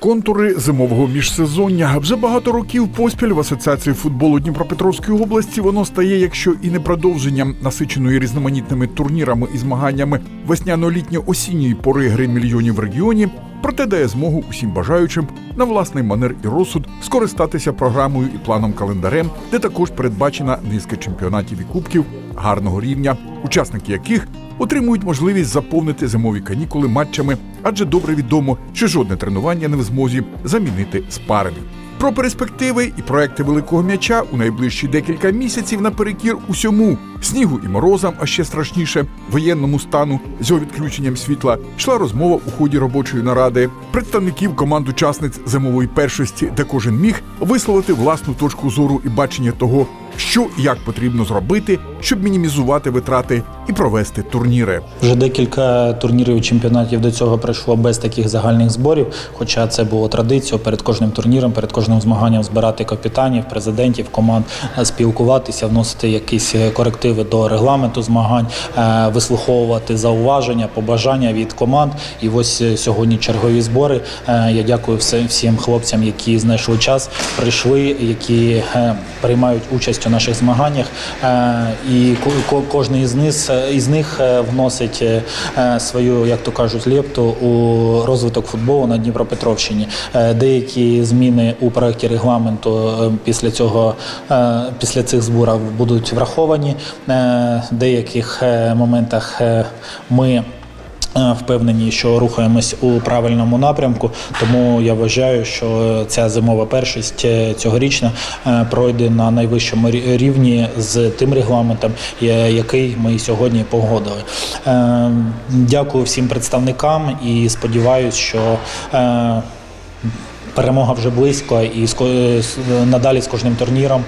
Контури зимового міжсезоння. Вже багато років поспіль в асоціації футболу Дніпропетровської області воно стає, якщо і не продовженням насиченої різноманітними турнірами і змаганнями. Весняно-літньо-осінньої пори гри мільйонів в регіоні, проте дає змогу усім бажаючим на власний манер і розсуд скористатися програмою і планом календарем, де також передбачена низка чемпіонатів і кубків гарного рівня, учасники яких отримують можливість заповнити зимові канікули матчами, адже добре відомо, що жодне тренування не в змозі замінити спарені. Про перспективи і проекти великого м'яча у найближчі декілька місяців наперекір усьому снігу і морозам, а ще страшніше воєнному стану з його відключенням світла йшла розмова у ході робочої наради представників команд учасниць зимової першості, де кожен міг висловити власну точку зору і бачення того, що і як потрібно зробити, щоб мінімізувати витрати і провести турніри. Вже декілька турнірів чемпіонатів до цього пройшло без таких загальних зборів. Хоча це було традицією перед кожним турніром, перед кожним змаганням збирати капітанів, президентів команд, е, спілкуватися, вносити якісь е, корективи до регламенту змагань, е, вислуховувати зауваження, побажання від команд. І ось сьогодні чергові збори. Я дякую всім хлопцям, які знайшли час, прийшли, які приймають участь у наших змаганнях. Е, І ко- ко- кожен із них, із них е, вносить е, свою, як то кажуть, лепту у розвиток футболу на Дніпропетровщині. Деякі зміни у проєкті регламенту після цього після цих зборів будуть враховані. В деяких моментах ми. Е, Впевнені, що рухаємось у правильному напрямку, тому я вважаю, що ця зимова першість е, цьогорічна е, пройде на найвищому рівні з тим регламентом, який ми сьогодні погодили. Дякую всім представникам і сподіваюся, що перемога вже близько, і надалі з кожним турніром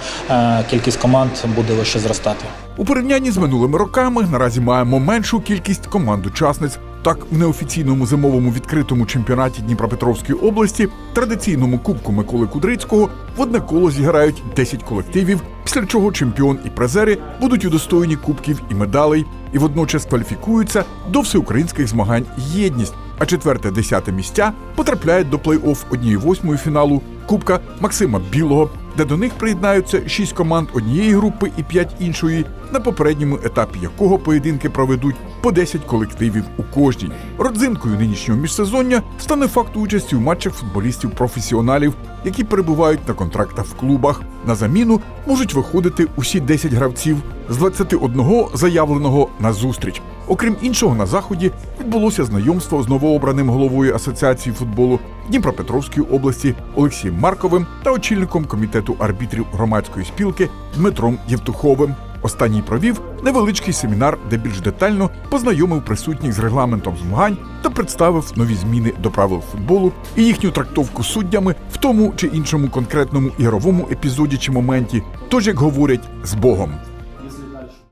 кількість команд буде лише зростати. У порівнянні з минулими роками наразі маємо меншу кількість команд-учасниць. Так, в неофіційному зимовому відкритому чемпіонаті Дніпропетровської області, традиційному кубку Миколи Кудрицького, в одне коло зіграють 10 колективів, після чого чемпіон і призери будуть удостоєні кубків і медалей, і водночас кваліфікуються до всеукраїнських змагань єдність. А четверте-десяте місця потрапляють до плей-офф однієї восьмої фіналу Кубка Максима Білого, де до них приєднаються шість команд однієї групи і п'ять іншої, на попередньому етапі якого поєдинки проведуть по 10 колективів у кожній. Родзинкою нинішнього міжсезоння стане факт участі у матчах футболістів-професіоналів, які перебувають на контрактах в клубах. На заміну можуть виходити усі 10 гравців з 21 заявленого на зустріч. Окрім іншого, на заході відбулося знайомство з новообраним головою Асоціації футболу Дніпропетровської області Олексієм Марковим та очільником комітету арбітрів громадської спілки Дмитром Євтуховим. Останній провів невеличкий семінар, де більш детально познайомив присутніх з регламентом змагань та представив нові зміни до правил футболу і їхню трактовку суддями в тому чи іншому конкретному ігровому епізоді чи моменті. Тож, як говорять, з Богом.